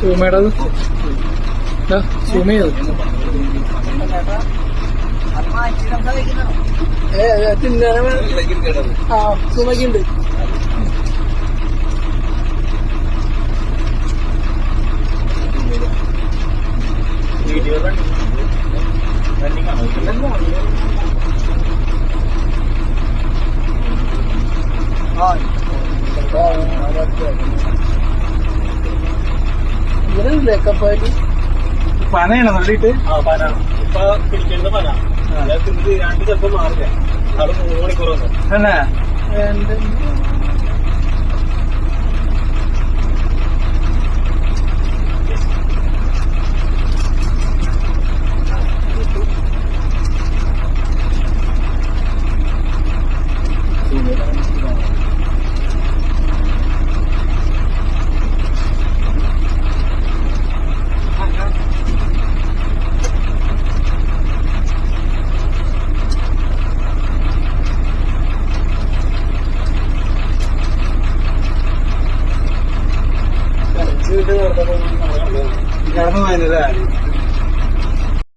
സൂമയുടെ Zouma ചെയ്ത് ഏ തിന്നാണ് ആ സൂമയ്ക്കുണ്ട് ഇവരല്ലേ കപ്പായിട്ട് പനയാണ് നല്ലിട്ട് ആ പന ഇപ്പൊ പിടിക്കേണ്ട പന തിന്നത് രണ്ട് ചിലപ്പോ മാറില്ല. അവിടെ മൂന്ന് മണിക്കൂർ വന്നു வீட்டுக்கு ஒரு வாங்கினதா